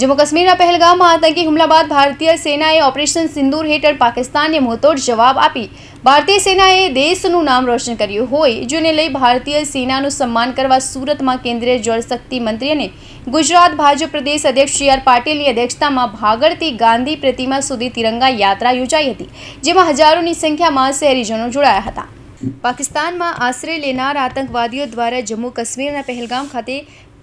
જમ્મુ કાશ્મીરના પહેલગામમાં આતંકી હુમલા બાદ ભારતીય સેનાએ ઓપરેશન સિંદૂર હેઠળ પાકિસ્તાનને મોતોડ જવાબ આપી. ભારતીય સેનાએ દેશનું નામ રોશન કર્યું હોય, જેને લઈ ભારતીય સેનાનું સન્માન કરવા સુરતમાં કેન્દ્રીય જળશક્તિ મંત્રી અને ગુજરાત ભાજપ પ્રદેશ અધ્યક્ષ સી આર પાટીલની અધ્યક્ષતામાં ભાગળથી ગાંધી પ્રતિમા સુધી તિરંગા યાત્રા યોજાઈ હતી, જેમાં હજારોની સંખ્યામાં શહેરીજનો જોડાયા હતા. પાકિસ્તાનમાં આશ્રય લેનાર આતંકવાદીઓ દ્વારા જમ્મુ કાશ્મીરના પહેલગામ ખાતે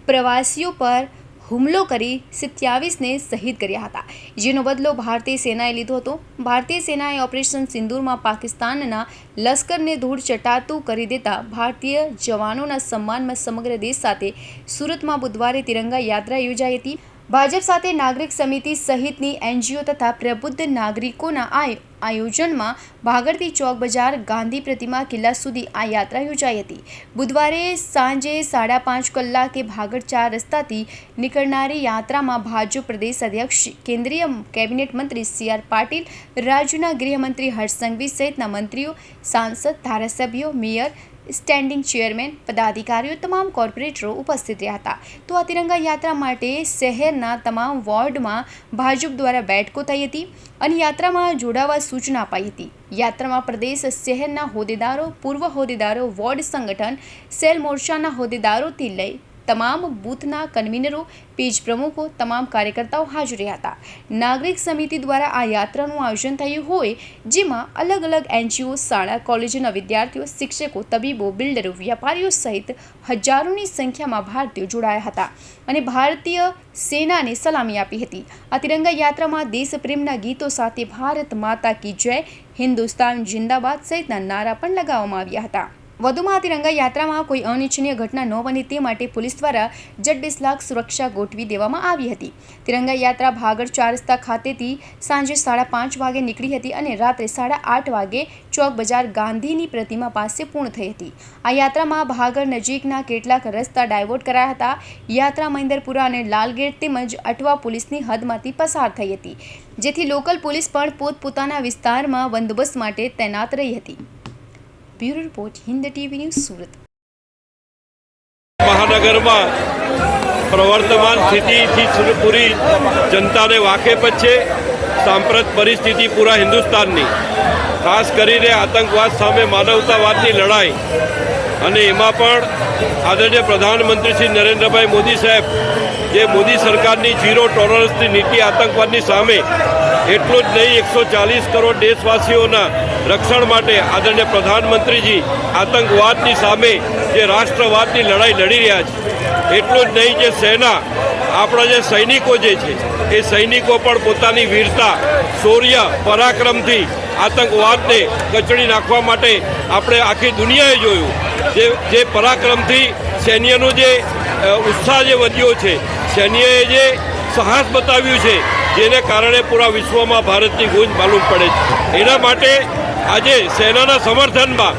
પ્રવાસીઓ પર હુમલો કરી સિત્યાવીસને શહીદ કર્યા હતા. જેનો બદલો ભારતીય સેનાએ લીધો હતો. ભારતીય સેનાએ ઓપરેશન સિંદૂરમાં પાકિસ્તાનના લશ્કરને ધૂળ ચટાતું કરી દેતા ભારતીય જવાનોના સન્માનમાં સમગ્ર દેશ સાથે સુરતમાં બુધવારે તિરંગા યાત્રા યોજાઈ હતી. ભાજપ સાથે નાગરિક સમિતિ સહિતની એનજીઓ તથા પ્રબુદ્ધ નાગરિકોના આયોજનમાં ભાગરતી ચોક બજાર ગાંધી પ્રતિમા કિલ્લા સુધી આ યાત્રા યોજાઈ હતી. બુધવારે સાંજે સાડા પાંચ કલાકે ભાગળ ચાર રસ્તાથી નીકળનારી યાત્રામાં ભાજપ પ્રદેશ અધ્યક્ષ, કેન્દ્રીય કેબિનેટ મંત્રી સી આર પાટીલ, રાજ્યના ગૃહમંત્રી હર્ષ સહિતના મંત્રીઓ, સાંસદ, ધારાસભ્યો, મેયર સ્ટેન્ડિંગ ચેરમેન, પદાધિકારીઓ, તમામ કોર્પોરેટરો ઉપસ્થિત રહ્યા હતા. તો આ તિરંગા યાત્રા માટે શહેરના તમામ વોર્ડમાં ભાજપ દ્વારા બેઠકો થઈ હતી અને યાત્રામાં જોડાવા સૂચના અપાઈ હતી. યાત્રામાં પ્રદેશ શહેરના હોદ્દેદારો, પૂર્વ હોદ્દેદારો, વોર્ડ સંગઠન, સેલ મોરચાના હોદ્દેદારોથી લઈ તમામ બૂથના કન્વીનરો, પેજ પ્રમુખો, તમામ કાર્યકર્તાઓ હાજર રહ્યા હતા. નાગરિક સમિતિ દ્વારા આ યાત્રાનું આયોજન થયું હોય, જેમાં અલગ અલગ એનજીઓ, શાળા, કોલેજના વિદ્યાર્થીઓ, શિક્ષકો, તબીબો, બિલ્ડરો, વ્યાપારીઓ સહિત હજારોની સંખ્યામાં ભારતીયો જોડાયા હતા અને ભારતીય સેનાને સલામી આપી હતી. આ તિરંગા યાત્રામાં દેશપ્રેમના ગીતો સાથે ભારત માતા કી જય, હિન્દુસ્તાન જિંદાબાદ સહિતના નારા પણ લગાવવામાં આવ્યા હતા. વધુમાં આ તિરંગા યાત્રામાં કોઈ અનિચ્છનીય ઘટના ન બને તે માટે પોલીસ દ્વારા જડબીસ લાખ સુરક્ષા ગોઠવી દેવામાં આવી હતી. તિરંગા યાત્રા ભાગળ ચાર રસ્તા ખાતેથી સાંજે સાડા પાંચ વાગે નીકળી હતી અને રાત્રે સાડા આઠ વાગે ચોક બજાર ગાંધીની પ્રતિમા પાસે પૂર્ણ થઈ હતી. આ યાત્રામાં ભાગળ નજીકના કેટલાક રસ્તા ડાયવર્ટ કરાયા હતા. યાત્રા મહિન્દરપુરા અને લાલગેટ તેમજ અટવા પોલીસની હદમાંથી પસાર થઈ હતી, જેથી લોકલ પોલીસ પણ પોતપોતાના વિસ્તારમાં બંદોબસ્ત માટે તૈનાત રહી હતી. Bureau report, Hind TV news Surat. મહાનગરમાં પ્રવર્તમાન સ્થિતિથી પૂરી જનતાને વાકેફ છે. સાંપ્રત પરિસ્થિતિ પૂરા હિન્દુસ્તાનની. ખાસ કરીને આતંકવાદ સામે માનવતાવાદની લડાઈ. અને એમાં પણ આદરણીય પ્રધાનમંત્રી શ્રી નરેન્દ્રભાઈ મોદી સાહેબ, જે મોદી સરકારની ઝીરો ટોલરન્સની નીતિ આતંકવાદની સામે એટલું જ નહીં, એકસો ચાલીસ કરોડ દેશવાસીઓના રક્ષણ માટે આદરણીય પ્રધાનમંત્રીજી આતંકવાદની સામે જે રાષ્ટ્રવાદની લડાઈ લડી રહ્યા છે. એટલું જ નહીં જે સેના, આપણા જે સૈનિકો જે છે, એ સૈનિકો પણ પોતાની વીરતા, શૌર્ય, પરાક્રમથી આતંકવાદને કચડી નાખવા માટે આપણે આખી દુનિયાએ જોયું. જે જે પરાક્રમથી સૈન્યનો જે ઉત્સાહ જે વધ્યો છે, સૈન્યએ જે સાહસ બતાવ્યું છે, જેને કારણે પૂરા વિશ્વમાં ભારતની ગુંજ માલુમ પડે છે. એના માટે આજે સેનાના સમર્થનમાં,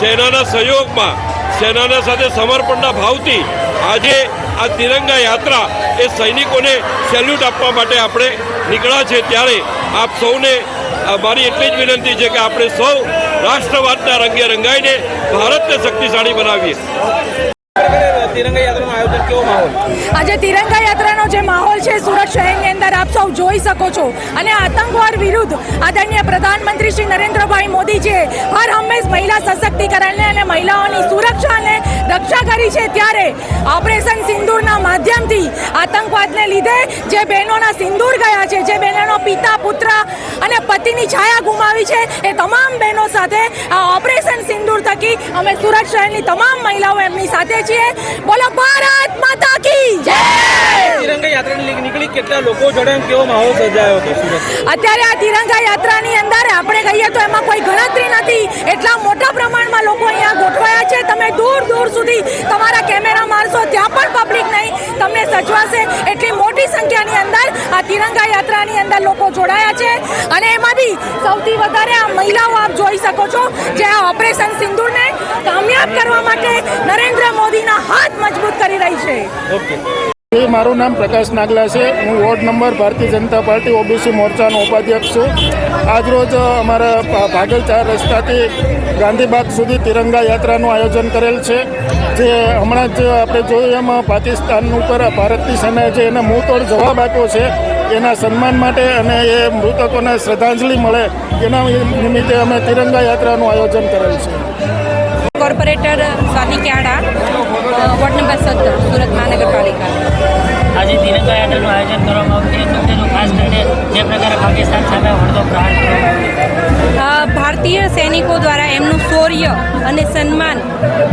સેનાના સહયોગમાં, સેનાના સાથે સમર્પણના ભાવથી આજે આ તિરંગા યાત્રા એ સૈનિકોને સેલ્યુટ આપવા માટે આપણે નીકળ્યા છે. ત્યારે આપ સૌને મારી એટલી જ વિનંતી છે કે આપણે સૌ રાષ્ટ્રવાદના રંગે રંગાઈને ભારતને શક્તિશાળી બનાવીએ. તિરંગા યાત્રાનું આયોજન કેવો માહોલ? આજે તિરંગા યાત્રાનો જે માહોલ છે સુરત શહેરની અંદર આપ સૌ જોઈ શકો છો. અને આતંકવાદ વિરુદ્ધ આદરણીય પ્રધાનમંત્રી શ્રી નરેન્દ્રભાઈ મોદી જે હર હંમેશ મહિલા સશક્તિકરણને અને મહિલાઓની સુરક્ષાને રક્ષા કરી છે ત્યારે ઓપરેશન સિંદૂરના માધ્યમથી આતંકવાદને લીધે જે બહેનોના સિંદૂર ગયા છે જે બહેનોનો પિતા પુત્ર અને પતિની છાયા ગુમાવી છે એ તમામ બહેનો સાથે આ ઓપરેશન સિંદૂર થકી અમે સુરત શહેરની તમામ મહિલાઓ એમની સાથે છીએ. બોલો ભારત માતા કી જય! તિરંગા યાત્રાની નીકળી કેટલા લોકો જોડે કેવો માહોલ સર્જાયો હતો અત્યારે આ તિરંગા યાત્રાની આપણે કહીએ તો એમાં કોઈ ગણતરી નથી. એટલા મોટા પ્રમાણમાં લોકો અહીંયા ગોઠવાયા છે. તમે દૂર દૂર સુધી તમારા કેમેરા મારશો, ત્યાં પણ પબ્લિક નહીં. તમને સચવાશે એટલી મોટી સંખ્યાની અંદર આ તિરંગા યાત્રાની અંદર લોકો જોડાયા છે. અને એમાં બી સૌથી વધારે આ મહિલાઓ આપ જોઈ શકો છો જે આ ઓપરેશન સિંદૂરને કામયાબ કરવા માટે નરેન્દ્ર મોદીના હાથ મજબૂત કરી રહી છે. મારું નામ પ્રકાશ નાગલા છે. હું ward number Bharatiya Janata party, OBC મોરચાનો ઉપાધ્યક્ષ છું. આજરોજ અમારા ભાગલ ચાર રસ્તાથી ગાંધીબાગ સુધી તિરંગા યાત્રાનું આયોજન કરેલ છે. જે હમણાં જ આપણે જોયું એમ, પાકિસ્તાન ઉપર ભારતની સેનાએ જે એને મુંહતોડ જવાબ આપ્યો છે, એના સન્માન માટે અને એ મૃતકોને શ્રદ્ધાંજલિ મળે, એના નિમિત્તે અમે તિરંગા યાત્રાનું આયોજન કરેલ છે. Corporator Swati Kyada ward number સત્તર, સુરત મહાનગરપાલિકા. આજે તિરંગા યાત્રાનું આયોજન કરવામાં આવ્યું છે. તો ખાસ કરીને જે પ્રકારે પાકિસ્તાન સામે વળતો પ્રહાર કરવામાં આવ્યો ભારતીય સૈનિકો દ્વારા એમનું શૌર્ય અને સન્માન,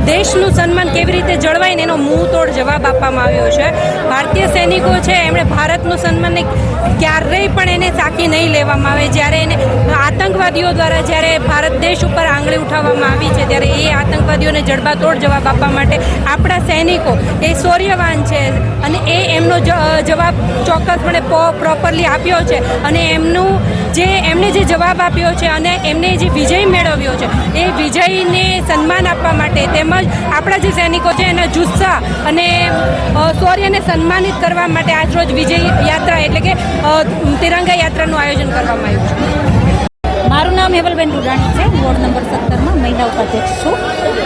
દેશનું સન્માન કેવી રીતે જળવાય ને એનો મુંહ તોડ જવાબ આપવામાં આવ્યો છે. ભારતીય સૈનિકો છે, એમણે ભારતનું સન્માન ક્યારેય પણ એને સાકી નહીં લેવામાં આવે. જ્યારે એને આતંકવાદીઓ દ્વારા જ્યારે ભારત દેશ ઉપર આંગળી ઉઠાવવામાં આવી છે, ત્યારે એ આતંકવાદીઓને જડબાતોડ જવાબ આપવા માટે આપણા સૈનિકો એ શૌર્યવાન છે અને એ એમનો જવાબ ચોક્કસપણે પ્રોપરલી આપ્યો છે અને એમનું જે એમને જે જવાબ આપ્યો છે અને એમને જે વિજય મેળવ્યો છે, એ વિજયને સન્માન આપવા માટે તેમજ આપણા જે સૈનિકો છે એના જુસ્સા અને શૌર્યને સન્માનિત કરવા માટે આજરોજ વિજય યાત્રા એટલે કે તિરંગા યાત્રાનું આયોજન કરવામાં આવ્યું છે. મારું નામ હેવલબેન રૂડાણી છે. વોર્ડ નંબર સત્તરમાં મહિલા ઉપાધ્યક્ષ છું.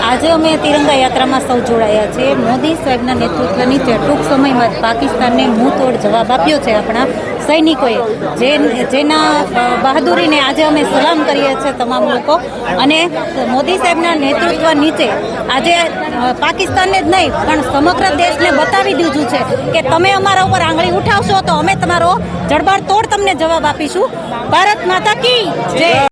આજે અમે તિરંગા યાત્રામાં સૌ જોડાયા છે મોદી સાહેબના નેતૃત્વની જે ટૂંક સમયમાં પાકિસ્તાનને મુંહતોડ જવાબ આપ્યો છે આપણા સૈનિકોએ જે જેના બહાદુરીને આજે અમે સલામ કરીએ છીએ તમામ લોકો. અને મોદી સાહેબના નેતૃત્વ નીચે આજે પાકિસ્તાનને જ નહીં, પણ સમગ્ર દેશને બતાવી દીધું છે કે તમે અમારા ઉપર આંગળી ઉઠાવશો તો અમે તમારો જડબાડ તોડ તમને જવાબ આપીશું. ભારત માતા કી જય.